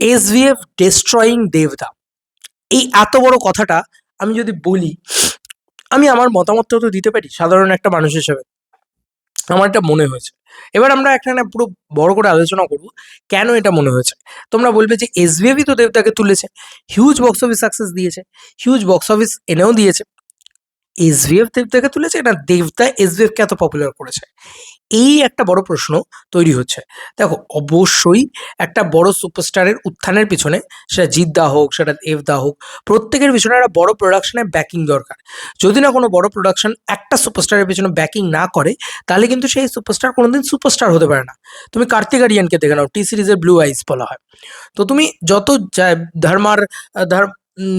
SVF destroying দেবদা এই এত বড় কথাটা আমি যদি বলি, আমি আমার মতামতটা তো দিতে পারি সাধারণ একটা মানুষ হিসেবে। আমার এটা মনে হয়েছে। এবার আমরা এখানে পুরো বড় করে আলোচনা করব, কেন এটা মনে হয়েছে? তোমরা বলবে যে এসভিএফই তো দেবদাকে তুলেছে হিউজ বক্স অফিস সাকসেস দিয়েছে হিউজ বক্স অফিস এনেও দিয়েছে। এসভিএফ দেবদাকে তুলেছে না দেবদা এসভিএফকে এত পপুলার করেছে। এই একটা বড় প্রশ্ন তৈরি হচ্ছে। দেখো অবশ্যই একটা বড় সুপারস্টারের উত্থানের পিছনে সেটা জিদ্দা হোক সেটা দেবদা হোক প্রত্যেকের পিছনে একটা বড় প্রোডাকশনের ব্যাকিং দরকার। যদি না কোনো বড় প্রোডাকশন একটা সুপারস্টারের পিছনে ব্যাকিং না করে তাহলে কিন্তু সেই সুপারস্টার কোনোদিন সুপারস্টার হতে পারে না। তুমি কার্তিক আরিয়ানকে দেখে নাও টি সিরিজের ব্লু আইস বলা হয়। তো তুমি যত ধর্মার আহ, ধর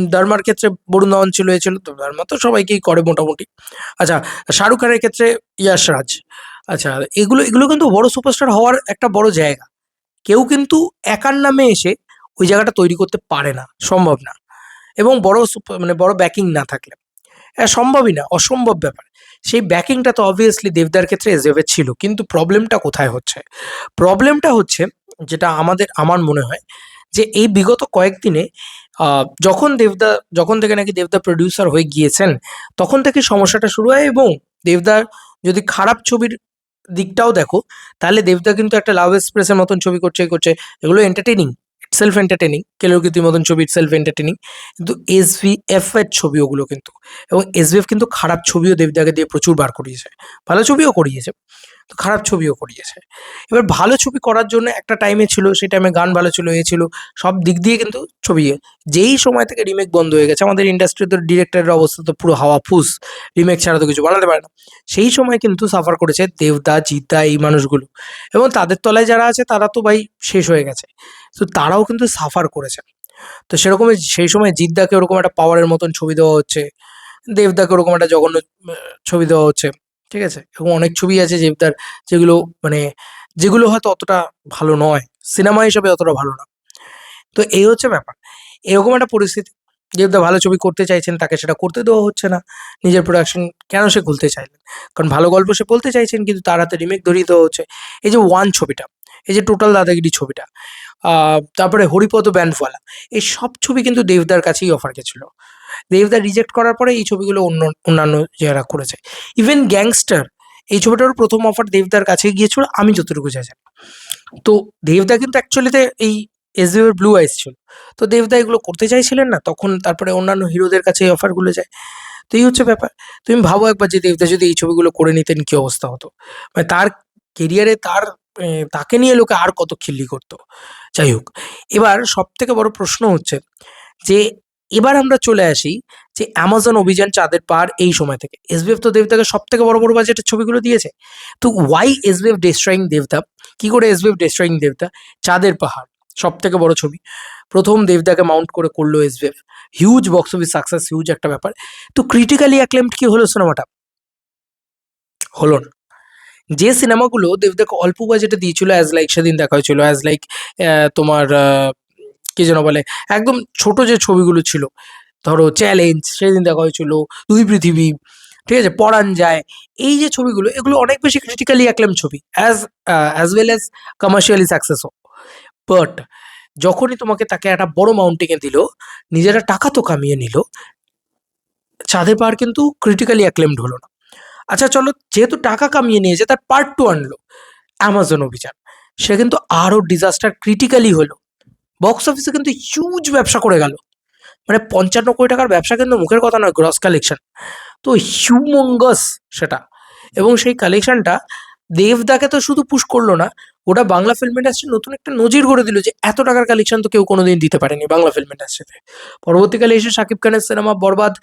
ধর্মার ক্ষেত্রে বরুণ ধাওয়ান ছিল এ ছিল ধর্মা তো সবাইকেই করে মোটামুটি। আচ্ছা শাহরুখ খানের ক্ষেত্রে ইয়াশ রাজ আচ্ছা এগুলো এগুলো কিন্তু বড় সুপারস্টার হওয়ার একটা বড় জায়গা। কেউ কিন্তু একার নামে এসে ওই জায়গাটা তৈরি করতে পারে না, সম্ভব না। এবং বড় মানে বড় ব্যাকিং না থাকলে। সম্ভবই না, অসম্ভব ব্যাপার। সেই ব্যাকিংটা তো অবভিয়াসলি দেবদার ক্ষেত্রে এসএফের ছিল, কিন্তু প্রবলেমটা কোথায় হচ্ছে? প্রবলেমটা হচ্ছে, যেটা আমাদের, আমার মনে হয়, যে এই বিগত কয়েকদিনে যখন দেবদা, যখন থেকে নাকি দেবদা প্রডিউসার হয়ে গিয়েছেন, তখন থেকে সমস্যাটা শুরু হয় এবং দেবদার যদি খারাপ ছবির দিকটাও দেখো, তাহলে দেবদা কিন্তু একটা লাভ এক্সপ্রেসের মতন ছবি করছে করছে। এগুলো এন্টারটেনিং সেলফ এন্টারটেনিং কেলোকৃতির মতন ছবি সেলফ এন্টারটেনিং কিন্তু এস ভি এফ এর ছবি ওগুলো কিন্তু। এবং এস কিন্তু খারাপ ছবিও দেবদাকে দিয়ে প্রচুর বার করিয়েছে। ভালো ছবিও করিয়েছে। তো খারাপ ছবিও করিয়েছে। এবার ভালো ছবি করার জন্য একটা টাইমে ছিল সেই টাইমে গান ভালো ছিল এ ছিল সব দিক দিয়ে কিন্তু ছবি যেই সময় থেকে রিমেক বন্ধ হয়ে গেছে, আমাদের ইন্ডাস্ট্রিতে ডিরেক্টরের অবস্থা তো পুরো হাওয়া ফুস রিমেক ছাড়া তো কিছু বানাতে পারে না। সেই সময় কিন্তু সাফার করেছে দেবদা জিদ্দা এই মানুষগুলো এবং তাদের তলায় যারা আছে তারা তো ভাই শেষ হয়ে গেছে। তো তারাও কিন্তু সাফার করেছে। তো সেরকমই সেই সময় জিদ্দাকে ওরকম একটা পাওয়ারের মতন ছবি দেওয়া হচ্ছে, দেবদাকে ওরকম একটা জঘন্য ছবি দেওয়া হচ্ছে। ঠিক আছে? এবং অনেক ছবি আছে দেবদার যেগুলো মানে যেগুলো হয়তো অতটা ভালো নয়। সিনেমা হিসেবে অতটা ভালো না। তো এই হচ্ছে ব্যাপার। এরকম একটা পরিস্থিতি। দেবদা ভালো ছবি করতে চাইছেন তাকে সেটা করতে দেওয়া হচ্ছে না। নিজের প্রোডাকশন কেন সে খুলতে চাইলেন? কারণ ভালো গল্প সে বলতে চাইছেন কিন্তু তার হাতে রিমেক ধরিয়ে দেওয়া হচ্ছে। এই যে ওয়ান ছবিটা, এই যে টোটাল দাদাগিরি ছবিটা তারপরে হরিপদ ব্যান্ডওয়ালা, এই সব ছবি কিন্তু দেবদার কাছেই অফার গেছিল। দেবদা রিজেক্ট করার পরে এই ছবিগুলো অন্য অন্যান্য যারা করেছে। ইভেন গ্যাংস্টার এই ছবিটারও প্রথম অফার দেবদার কাছে গিয়েছিল, আমি যতটুকু যা জানি। তো দেবদা কিন্তু অ্যাকচুয়ালিতে এই এস এসবিএর ব্লু আইস ছিল। তো দেবদা এগুলো করতে চাইছিলেন না, তখন তারপরে অন্যান্য হিরোদের কাছে এই অফারগুলো যায়। তো এই হচ্ছে ব্যাপার। তুমি ভাবো একবার যে দেবদা যদি এই ছবিগুলো করে নিতেন কি অবস্থা হতো? মানে তার কেরিয়ারে তার তাকে নিয়ে লোকে আর কত খিল্লি করতো? যাই হোক, এবার সব থেকে বড় প্রশ্ন হচ্ছে যে এবার আমরা চলে আসি যে অ্যামাজন অভিযান চাঁদের পাহাড় এই সময় থেকে। এসবিএফ তো দেবদাকে সব থেকে বড় বড় বাজেটের ছবিগুলো দিয়েছে। তো ওয়াই এসবিএফ ডেস্ট্রয়িং দেবতা? কি করে এসবিএফ ডেস্ট্রয়িং দেবতা? চাঁদের পাহাড় সব থেকে বড় ছবি। প্রথম দেবদাকে মাউন্ট করে করল SVF huge box office success huge একটা ব্যাপার। তো ক্রিটিক্যালি অ্যাক্লেমড কি হলো সিনেমাটা? হলো না। যে সিনেমাগুলো দেবদাকে অল্প বাজেটে দিয়েছিল অ্যাজ লাইক সেদিন দেখা হয়েছিল অ্যাজ লাইক তোমার কি যেন বলে, একদম ছোট যে ছবিগুলো ছিল, ধরো চ্যালেঞ্জ সেদিন দেখা হয়েছিল, দুই পৃথিবী, ঠিক আছে পড়ান যায়, এই যে ছবিগুলো, এগুলো অনেক বেশি ক্রিটিক্যালি অ্যাক্লেম ছবি as as well as commercially সাকসেসও but যখনই তোমাকে তাকে একটা বড় মাউন্টিংয়ে দিল, নিজেরা টাকা তো কামিয়ে নিল চাঁদের পাহাড় কিন্তু ক্রিটিক্যালি অ্যাক্লেমড হলো না। আচ্ছা চলো, যেহেতু টাকা কামিয়ে নিয়েছে, তার পার্ট টু আনলো অ্যামাজন অভিযান। সে কিন্তু আরও ডিজাস্টার ক্রিটিক্যালি হলো। বক্স অফিসে কিন্তু হিউজ ব্যবসা করে গেল। মানে পঞ্চান্ন কোটি টাকার ব্যবসা কিন্তু মুখের কথা নয় গ্রস কালেকশন তো হিউমঙ্গস সেটা। এবং সেই কালেকশনটা দেবদাকে তো শুধু পুশ করল না ওটা বাংলা ফিল্ম ইন্ডাস্ট্রি নতুন একটা নজির করে দিল যে এত টাকার কালেকশন তো কেউ কোনোদিন দিতে পারেনি বাংলা ফিল্ম ইন্ডাস্ট্রিতে পরবর্তীকালে এসে শাকিব খানের সিনেমা বরবাদ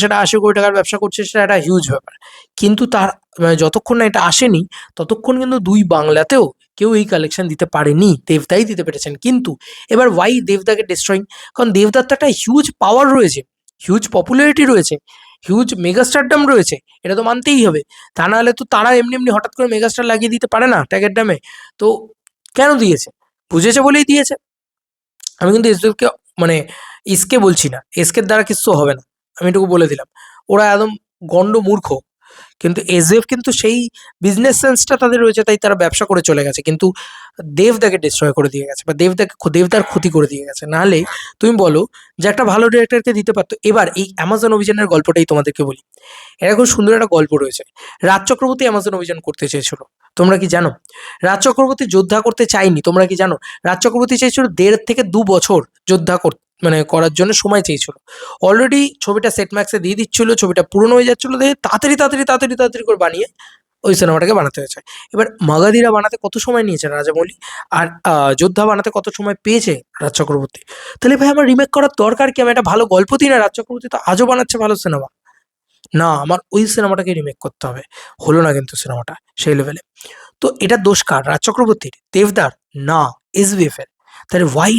সেটা আশি কোটি টাকার ব্যবসা করছে, সেটা একটা হিউজ ব্যাপার। কিন্তু তার মানে যতক্ষণ না এটা আসেনি, ততক্ষণ কিন্তু দুই বাংলাতেও কেউ এই কালেকশন দিতে পারেনি, দেবদাই দিতে পেরেছেন। কিন্তু এবার ওয়াই দেবদাকে ডিস্ট্রয়িং কারণ দেবদার তো একটা হিউজ পাওয়ার রয়েছে হিউজ পপুলারিটি রয়েছে। হিউজ মেগাস্টার ড্যাম রয়েছে, এটা তো মানতেই হবে। তা নাহলে তো তারা এমনি এমনি হঠাৎ করে মেগাস্টার লাগিয়ে দিতে পারে না ট্যাগের ড্যামে তো কেন দিয়েছে? বুঝেছে বলেই দিয়েছে। আমি কিন্তু এসকে মানে ইসকে বলছি না। এসকের দ্বারা কিছু হবে না। আমি এটুকু বলে দিলাম। ওরা একদম গণ্ড মূর্খ। কিন্তু এসএফ কিন্তু সেই বিজনেস সেন্সটা তাদের রয়েছে, তাই তারা ব্যবসা করে চলে গেছে। কিন্তু দেবদাকে ডিস্ট্রয় করে দিয়ে গেছে, বা দেবদাকে দেবদার ক্ষতি করে দিয়ে গেছে। নাহলে তুমি বলো যে একটা ভালো ডিরেক্টরকে দিতে পারতো। এবার এই অ্যামাজন অভিযানের গল্পটাই তোমাদেরকে বলি। এটা খুব সুন্দর একটা গল্প রয়েছে। রাজ চক্রবর্তী অ্যামাজন অভিযান করতে চেয়েছিল। তোমরা কি জানো? রাজ চক্রবর্তী যোদ্ধা করতে চাইনি তোমরা কি জানো? রাজ চক্রবর্তী চেয়েছিল দেড় থেকে দু বছর যোদ্ধা কর মানে করার জন্য সময় চেয়েছিল। অলরেডি ছবিটা সেট ম্যাক্সে দিয়ে দিচ্ছিল, ছবিটা পুরনো হয়ে যাচ্ছিল তাড়াতাড়ি তাড়াতাড়ি তাড়াতাড়ি তাড়াতাড়ি করে বানিয়ে ওই সিনেমাটাকে বানাতে হয়েছে। এবার মাগাদিরা বানাতে কত সময় নিয়েছে রাজামৌলি? আর যোদ্ধা বানাতে কত সময় পেয়েছে রাজ চক্রবর্তী? তাহলে ভাই আমার রিমেক করার দরকার কি? আমি একটা ভালো গল্প দিই না, রাজ চক্রবর্তী তো আজও বানাচ্ছে ভালো সিনেমা। না, আমার ওই সিনেমাটাকে রিমেক করতে হবে। হলো না কিন্তু সিনেমাটা সেই লেভেলে তো এটা দোষ কার? রাজ চক্রবর্তীর। দেবদার? না এর। তাহলে ওয়াই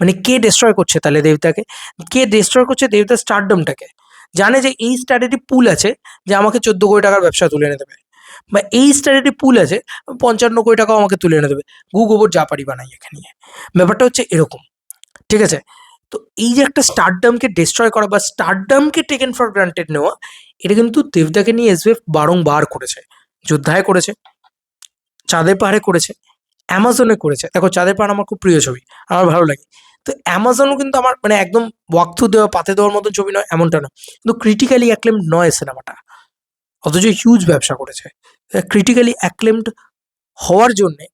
মানে কে ডিস্ট্রয় করছে তাহলে দেবদাকে কে ডিস্ট্রয় করছে দেবদার স্টারডমটাকে জানে যে এই স্টারেরই পুল আছে যে আমাকে চোদ্দ কোটি টাকার ব্যবসা তুলে এনে দেবে। বা এই স্টারেরই পুল আছে, পঞ্চান্ন কোটি টাকাও আমাকে তুলে এনে দেবে। গু, গোবর, যা পারি বানাই এখানে। ব্যাপারটা হচ্ছে এরকম। ঠিক আছে? তো এই যে একটা স্টারডামকে ডিস্ট্রয় করা বা স্টারডামকে টেকেন ফর গ্রান্টেড নেওয়া, এটা কিন্তু দেবদাকে নিয়ে এসবিএফ বারংবার করেছে। যোদ্ধায় করেছে, চাঁদের পাহাড়ে করেছে। অ্যামাজনে করেছে। দেখো, চাঁদের পাহাড় আমার খুব প্রিয় ছবি, আমার ভালো লাগে। তো অ্যামাজনও কিন্তু আমার মানে একদম ওয়াকথু দেওয়া পাতে দেওয়ার মতো ছবি নয়, এমনটা নয়। কিন্তু ক্রিটিক্যালি অ্যাক্লেমড নয় সিনেমাটা। অথচ হিউজ ব্যবসা করেছে। ক্রিটিক্যালি অ্যাক্লেমড হওয়ার জন্যে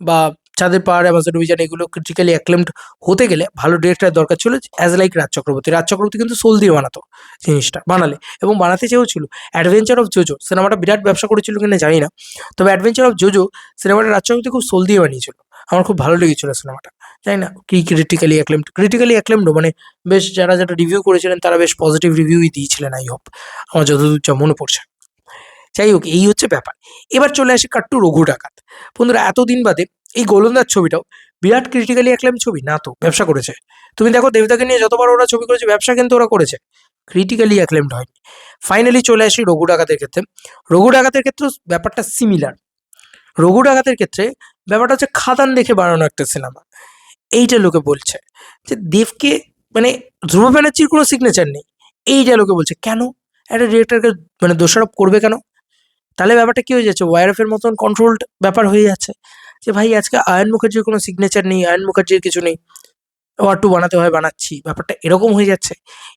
বা চাঁদের পাহাড়, অ্যামাজন অভিযান এগুলো ক্রিটিক্যালি অ্যাক্লেমড হতে গেলে ভালো ডিরেক্টর দরকার ছিল অ্যাজ লাইক রাজ চক্রবর্তী। রাজ চক্রবর্তী কিন্তু সোল দিয়ে বানাতো জিনিসটা, বানালে। এবং বানাতে চেয়েও ছিল অ্যাডভেঞ্চার অফ জোজো সিনেমাটা বিরাট ব্যবসা করেছিল কিনা জানি না। তবে অ্যাডভেঞ্চার অফ জোজো সিনেমাটা রাজ চক্রবর্তী খুব সোল দিয়ে বানিয়েছিল। আমার খুব ভালো লেগেছিল সিনেমাটা তাই না কি ক্রিটিক্যালি অ্যাক্লেমড ক্রিটিক্যালি অ্যাক্লেমড মানে বেশ যারা যারা রিভিউ করেছিলেন তারা বেশ পজিটিভ রিভিউই দিয়েছিলেন আই হোপ আমার যতদূর যা মনে পড়ছে। যাই হোক, এই হচ্ছে ব্যাপার। এবার চলে আসি কাট্টু রঘু ডাকাত। বন্ধুরা, এতদিন বাদে এই গোলন্দার ছবিটাও বিরাট ক্রিটিক্যালি অ্যাক্লেম ছবি, না তো, ব্যবসা করেছে। তুমি দেখো দেবতাকে নিয়ে যতবার ওরা ছবি করেছে, ব্যবসা কিন্তু ওরা করেছে। ক্রিটিক্যালি অ্যাক্লেমড হয়নি। ফাইনালি চলে আসি রঘু ডাকাতের ক্ষেত্রে। রঘু ডাকাতের ক্ষেত্রে ব্যাপারটা সিমিলার রঘু ডাকাতের ক্ষেত্রে ব্যাপারটা হচ্ছে খাদান দেখে বানানো একটা সিনেমা এইটা লোকে বলছে যে দেবকে মানে ধ্রুব ব্যানার্জির কোনো সিগনেচার নেই। এইটা লোকে বলছে, কেন? একটা ডিরেক্টরকে মানে দোষারোপ করবে কেন? তাহলে ব্যাপারটা কি হয়ে যাচ্ছে? ওয়ারএফ এর মতন কন্ট্রোলড ব্যাপার হয়ে যাচ্ছে। যে ভাই, আজকে আয়ন মুখার্জির কোনো সিগনেচার নেই, আয়ন মুখার্জির কিছু নেই। টু বানাতে হয়, বানাচ্ছি। ব্যাপারটা এরকম হয়ে যাচ্ছে।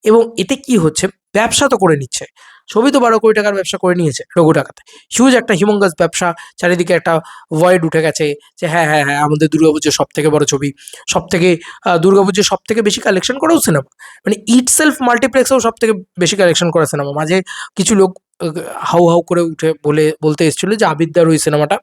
এবং এতে কি হচ্ছে? ব্যবসা তো করে নিচ্ছে। ছবি তো বারো কোটি টাকার ব্যবসা করে নিয়েছে রঘু টাকাতে। হিউজ একটা হিমঙ্গাস ব্যবসা, চারিদিকে একটা ভয়েড উঠে গেছে যে হ্যাঁ হ্যাঁ হ্যাঁ আমাদের দুর্গাপুজোর সব থেকে বড় ছবি সব থেকে দুর্গাপুজোর সব থেকে বেশি কালেকশন করেও সিনেমা মানে ইট সেলফ মাল্টিপ্লেক্সেও সব থেকে বেশি কালেকশন করা সিনেমা মাঝে কিছু লোক হাউ হাউ করে উঠে বলে, বলতে এসেছিল যে আবিদ্যার ওই সিনেমাটা,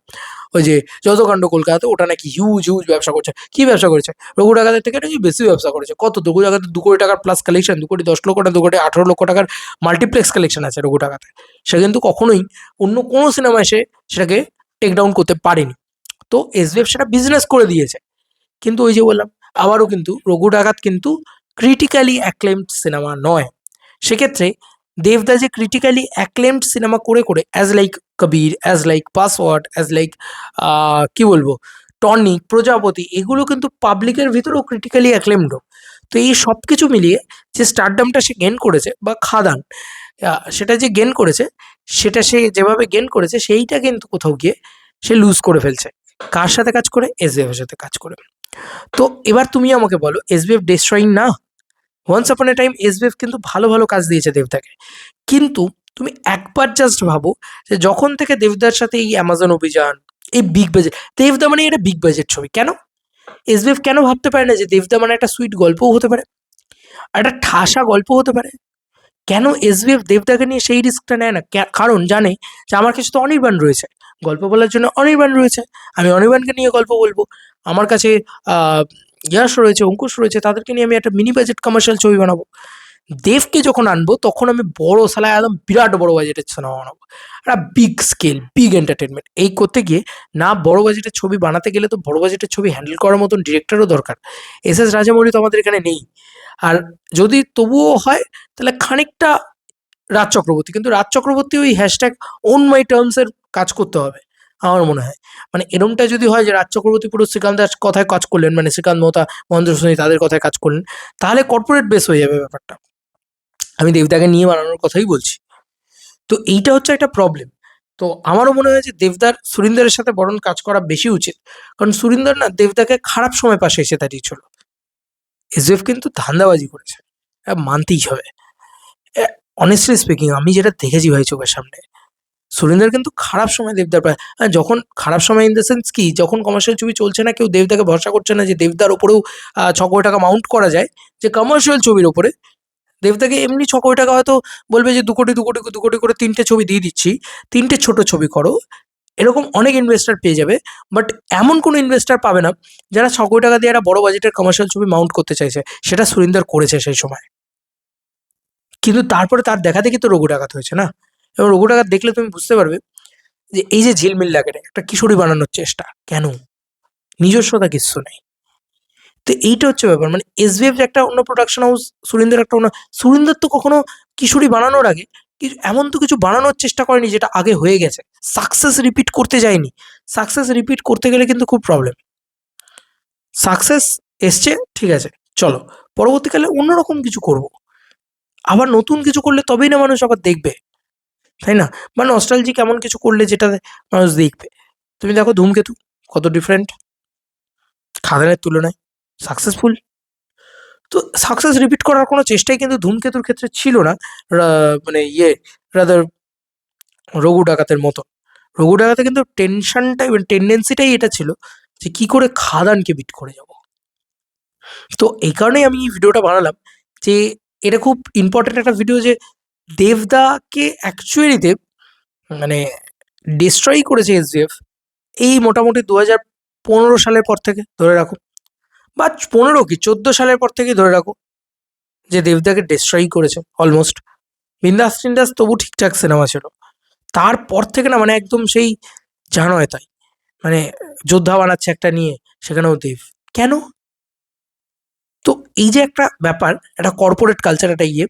ওই যে যতকাণ্ড কলকাতাতে, ওটা নাকি হিউজ হিউজ ব্যবসা করছে। কি ব্যবসা করেছে? রঘু ডাকাতের থেকে নাকি বেশি ব্যবসা করেছে। কত? রঘু ডাকাতের দু কোটি টাকার প্লাস কালেকশন দু কোটি দশ লক্ষ টাকা, দু কোটি আঠারো লক্ষ টাকার মাল্টিপ্লেক্স কালেকশন আছে রঘু ডাকাতে সে কিন্তু কখনোই অন্য কোনো সিনেমা এসে সেটাকে টেক ডাউন করতে পারেনি। তো এসবিএফ সেটা বিজনেস করে দিয়েছে। কিন্তু ওই যে বললাম, আবারও কিন্তু রঘু ডাকাত কিন্তু ক্রিটিক্যালি অ্যাক্লেমড সিনেমা নয়। সেক্ষেত্রে দেবদা যে ক্রিটিক্যালি অ্যাক্লেমড সিনেমা করে করে as like Kabir as like password as like কি বলব? টনিক প্রজাপতি এগুলো কিন্তু পাবলিকের ভিতরেও ক্রিটিক্যালি অ্যাক্লেমড তো এই সব কিছু মিলিয়ে যে স্টারডামটা সে গেন করেছে, বা খাদান সেটা যে গেন করেছে, সেটা সে যেভাবে গেন করেছে, সেইটা কিন্তু কোথাও গিয়ে সে লুজ করে ফেলছে। কার সাথে কাজ করে? এসবিএফ এর সাথে কাজ করে। তো এবার তুমি আমাকে বলো এসবিএফ ডেস্ট্রয়িং না? Once upon a time SBF কিন্তু ভালো ভালো কাজ দিয়েছে দেবদাকে। কিন্তু তুমি একবার জাস্ট ভাবো যে যখন থেকে দেবদার সাথে এই অ্যামাজন অভিযান, এই বিগ বাজেট দেবদা মানে এটা বিগ বাজেট ছবি, কেন? এসবিএফ কেন ভাবতে পারে না যে দেবদা মানে একটা সুইট গল্পও হতে পারে? একটা ঠাসা গল্প হতে পারে? কেন এসবিএফ দেবদাকে নিয়ে সেই রিস্কটা নেয় না? কারণ জানে যে আমার কাছে তো অনির্বাণ রয়েছে। গল্প বলার জন্য অনির্বাণ রয়েছে। আমি অনির্বাণকে নিয়ে গল্প বলব। আমার কাছে ইয়াশ রয়েছে, অঙ্কুশ রয়েছে, তাদেরকে নিয়ে আমি একটা মিনি বাজেট কমার্শিয়াল ছবি বানাবো। দেবকে যখন আনব, তখন আমি বড় সালায় একদম বিরাট বড় বাজেটের সিনেমা বানাবো। একটা বিগ স্কেল বিগ এন্টারটেনমেন্ট এই করতে গিয়ে না বড় বাজেটের ছবি বানাতে গেলে তো বড় বাজেটের ছবি হ্যান্ডেল করার মতন ডিরেক্টরও দরকার। এস এস রাজামৌলি তো আমাদের এখানে নেই। আর যদি তবুও হয়, তাহলে খানিকটা রাজ চক্রবর্তী। কিন্তু রাজ চক্রবর্তী ওই হ্যাশট্যাগ ওন মাই টার্মসের কাজ করতে হবে। আমার মনে হয়। মানে এরমটা যদি হয় যে রাজ চক্রবর্তী পুরো শ্রীকান্তের কথায় কাজ করলেন মানে শ্রীকান্ত মোহতা মহেন্দ্র সোনি তাদের কথায় কাজ করলেন, তাহলে কর্পোরেট বেস হয়ে যাবে ব্যাপারটা। আমি দেবদাকে নিয়ে বানানোর কথাই বলছি। তো এইটা হচ্ছে একটা প্রবলেম তো আমারও মনে হয় যে দেবদার, সুরিন্দারের সাথে বরং কাজ করা বেশি উচিত। কারণ সুরিন্দর না দেবদাকে খারাপ সময় পাশে এসে দাঁড়িয়ে দাঁড়িয়েছিল এসএফ কিন্তু ধান্দাবাজি করেছে। মানতেই হবে। অনেস্টলি স্পিকিং আমি যেটা দেখেছি ভাই চোখের সামনে সুরিন্দর কিন্তু খারাপ সময় দেবদার পায় হ্যাঁ, যখন খারাপ সময় ইন দ্য সেন্স কি যখন কমার্শিয়াল ছবি চলছে না কেউ দেবদাকে ভরসা করছে না যে দেবদার ওপরেও ছ কোটি টাকা মাউন্ট করা যায় যে কমার্শিয়াল ছবির ওপরে দেবদাকে এমনি ছ কোটি টাকা হয়তো বলবে যে দু কোটি দু কোটি দু কোটি করে তিনটে ছবি দিয়ে দিচ্ছি তিনটে ছোট ছবি করো এরকম অনেক ইনভেস্টার পেয়ে যাবে বাট এমন কোনো ইনভেস্টার পাবে না যারা ছ কোটি টাকা দিয়ে একটা বড় বাজেটের কমার্শিয়াল ছবি মাউন্ট করতে চাইছে সেটা সুরিন্দর করেছে সেই সময়। কিন্তু তারপরে তার দেখা দেখি তো রঘু ডাকাত হয়েছে না? এবং রঘু ডাকাত দেখলে তুমি বুঝতে পারবে যে এই যে ঝিলমিল লাগে একটা কিশোরী বানানোর চেষ্টা। কেন? নিজস্বতা কিচ্ছু নেই। তো এইটা হচ্ছে ব্যাপার। মানে এসবিএফ একটা অন্য প্রোডাকশন হাউস সুরিন্দর একটা অন্য সুরিন্দর তো কখনো কিশোরী বানানোর আগে এমন তো কিছু বানানোর চেষ্টা করেনি যেটা আগে হয়ে গেছে। সাকসেস রিপিট করতে যায়নি। সাকসেস রিপিট করতে গেলে কিন্তু খুব প্রবলেম সাকসেস এসছে, ঠিক আছে, চলো। পরবর্তীকালে অন্যরকম কিছু করব। আবার নতুন কিছু করলে তবেই না মানুষ আবার দেখবে। তাই না? বা নস্টালজিক এমন কিছু করলে যেটা মানুষ দেখবে। তুমি দেখো ধূমকেতু, কত ডিফারেন্ট খাদানের তুলনায় সাকসেসফুল তো সাকসেস রিপিট করার কোনো চেষ্টাই কিন্তু ধূমকেতুর ক্ষেত্রে ছিল না মানে ইয়ে রাদার রঘু ডাকাতের মতো। রঘু ডাকাতে কিন্তু টেনশনটাই মানে টেন্ডেন্সিটাই এটা ছিল যে কি করে খাদানকে বিট করে যাব। তো এই কারণেই আমি এই ভিডিওটা বানালাম যে এটা খুব ইম্পর্টেন্ট একটা ভিডিও যে দেবদাকে অ্যাকচুয়ালি দেব মানে ডিস্ট্রয় করেছে এসডিএফ এই মোটামুটি দু হাজার পনেরো সালের পর থেকে, ধরে রাখো। বা পনেরো কি, চোদ্দ সালের পর থেকেই ধরে রাখো, যে দেবদাকে ডিস্ট্রয় করেছে অলমোস্ট বিন্দাস টিন্দাস তবু ঠিকঠাক সিনেমা ছিল। তারপর থেকে না মানে একদম সেই জানোয় তাই। মানে যোদ্ধা বানাচ্ছে একটা নিয়ে, সেখানেও দেব। কেন? তো এই যে একটা ব্যাপার, একটা কর্পোরেট কালচার একটা ইয়ে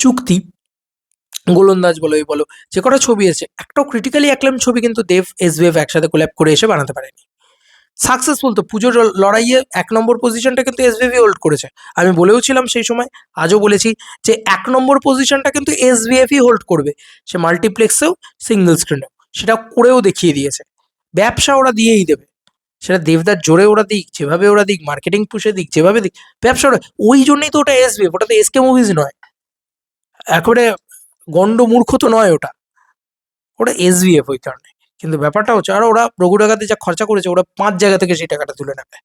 চুক্তি গোলন্দাজ বলো, এই বলো, যে কটা ছবি আছে, একটাও ক্রিটিক্যালি অ্যাক্লেম ছবি কিন্তু দেব, এস ওয়েভ একসাথে কোল্যাপ করে এসে বানাতে পারেনি। সাকসেসফুল তো, পুজোর লড়াইয়ে এক নম্বর পজিশনটা কিন্তু এস হোল্ড করেছে। আমি বলেও ছিলাম সেই সময়, আজও বলেছি যে এক নম্বর পজিশনটা কিন্তু এস ই হোল্ড করবে। সে মাল্টিপ্লেক্সেও সিঙ্গেল স্ক্রিনেও সেটা করেও দেখিয়ে দিয়েছে। ব্যবসা ওরা দিয়েই দেবে। সেটা দেবদার জোরে ওরা দিক, যেভাবে ওরা দিক মার্কেটিং পুষে দিক, যেভাবে দিক, ব্যবসা ওরা, ওই জন্যই তো ওটা এস এসবিএফ ওটা তো এসকে মুভিজ নয়। একেবারে গন্ড মূর্খ তো নয় ওটা। ওটা এসবিএফ ওই কারণে। কিন্তু ব্যাপারটা হচ্ছে, আর ওরা রঘু টাকাতে যা খরচা করেছে, ওরা পাঁচ জায়গা থেকে সেই টাকাটা তুলে নেবে।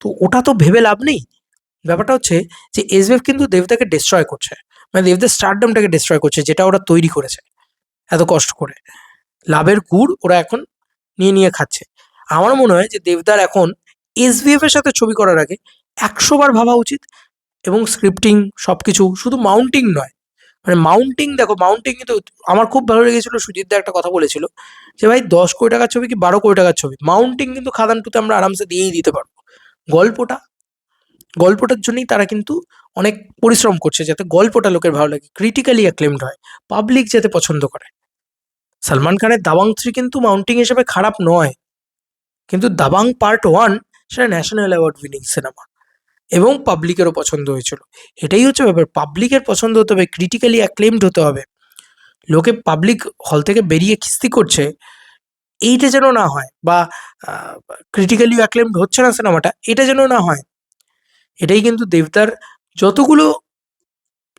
তো ওটা তো ভেবে লাভ নেই। ব্যাপারটা হচ্ছে যে এসবিএফ কিন্তু দেবদাকে ডিস্ট্রয় করছে। মানে দেবদার স্টারডমটাকে ডিস্ট্রয় করছে, যেটা ওরা তৈরি করেছে, এত কষ্ট করে। লাভের গুড় ওরা এখন নিয়ে নিয়ে খাচ্ছে। আমার মনে হয় যে দেবদার এখন এসবিএফ এর সাথে ছবি করার আগে একশো বার ভাবা উচিত এবং স্ক্রিপ্টিং সব কিছু শুধু মাউন্টিং নয় মানে মাউন্টিং দেখো মাউন্টিং কিন্তু আমার খুব ভালো লেগেছিল, সুজিত দা একটা কথা বলেছিল যে ভাই দশ কোটি টাকার ছবি কি বারো কোটি টাকার ছবি? মাউন্টিং কিন্তু খাদান টুতে আমরা আরামসে দিয়েই দিতে পারব। গল্পটা, গল্পটার জন্যই তারা কিন্তু অনেক পরিশ্রম করছে যাতে গল্পটা লোকের ভালো লাগে ক্রিটিক্যালি অ্যাক্লেমড হয় পাবলিক যাতে পছন্দ করে। সালমান খানের দাবাং থ্রি কিন্তু মাউন্টিং হিসেবে খারাপ নয়, কিন্তু দাবাং পার্ট ওয়ান সেটা ন্যাশনাল অ্যাওয়ার্ড উইনিং সিনেমা এবং পাবলিকেরও পছন্দ হয়েছিল। এটাই হচ্ছে ব্যাপার। পাবলিকের পছন্দ হতে হবে ক্রিটিক্যালি অ্যাক্লেমড হতে হবে। লোকে পাবলিক হল থেকে বেরিয়ে খিস্তি করছে, এইটা যেন না হয় বা ক্রিটিক্যালি অ্যাক্লেমড হচ্ছে না সিনেমাটা এটা যেন না হয়। এটাই কিন্তু দেবদার যতগুলো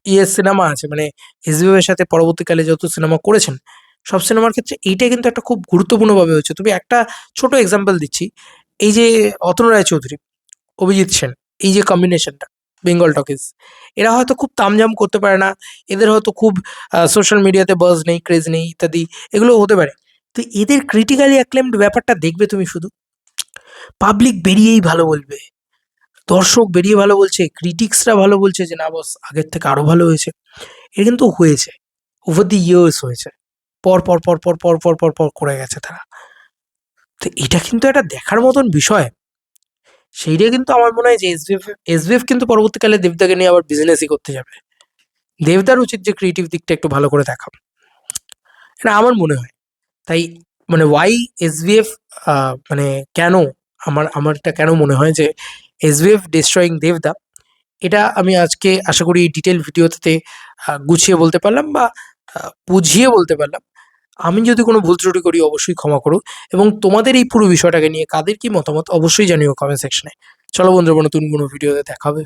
ইয়ে সিনেমা আছে মানে এসবিএর সাথে পরবর্তীকালে যত সিনেমা করেছেন, সব সিনেমার ক্ষেত্রে এইটা কিন্তু একটা খুব গুরুত্বপূর্ণভাবে হচ্ছে তুমি একটা ছোট এক্সাম্পল দিচ্ছি। এই যে অতন রায় চৌধুরী অভিজিৎ সেন। এই যে কম্বিনেশনটা বেঙ্গল টকিজ এরা হয়তো খুব তামঝাম করতে পারে না এদের হয়তো খুব সোশ্যাল মিডিয়াতে বাজ নেই ক্রেজ নেই ইত্যাদি এগুলো হতে পারে তো এদের ক্রিটিক্যালি অ্যাক্লেমড ব্যাপারটা দেখবে তুমি শুধু পাবলিক বেরিয়েই ভালো বলবে দর্শক বেরিয়ে ভালো বলছে ক্রিটিক্সরা ভালো বলছে যে না বস আগের থেকে আরও ভালো হয়েছে এটা কিন্তু হয়েছে ওভার দি ইয়ার্স হয়েছে পর পর পর পর পর পর পর পর করে গেছে তারা তো এটা কিন্তু একটা দেখার মতন বিষয় সেইটা কিন্তু আমার মনে হয় যে এসবিএফ এসবিএফ কিন্তু পরবর্তীকালে দেবদাকে নিয়ে আবার বিজনেসই করতে যাবে। দেবদার উচিত যে ক্রিয়েটিভ দিকটা একটু ভালো করে দেখা। এটা আমার মনে হয়। তাই মানে ওয়াই এসবিএফ মানে কেন আমার আমার এটা কেন মনে হয় যে এসবিএফ ডিস্ট্রয়িং দেবদা, এটা আমি আজকে আশা করি ডিটেল ভিডিওতে গুছিয়ে বলতে পারলাম বা বুঝিয়ে বলতে পারলাম। আমি যদি কোনো ভুল ত্রুটি করি, অবশ্যই ক্ষমা করো এবং তোমাদের এই পুরো বিষয়টাকে নিয়ে কাদের কি মতামত, অবশ্যই জানিও কমেন্ট সেকশনে চলো বন্ধুরা নতুন কোনো ভিডিওতে দেখাবে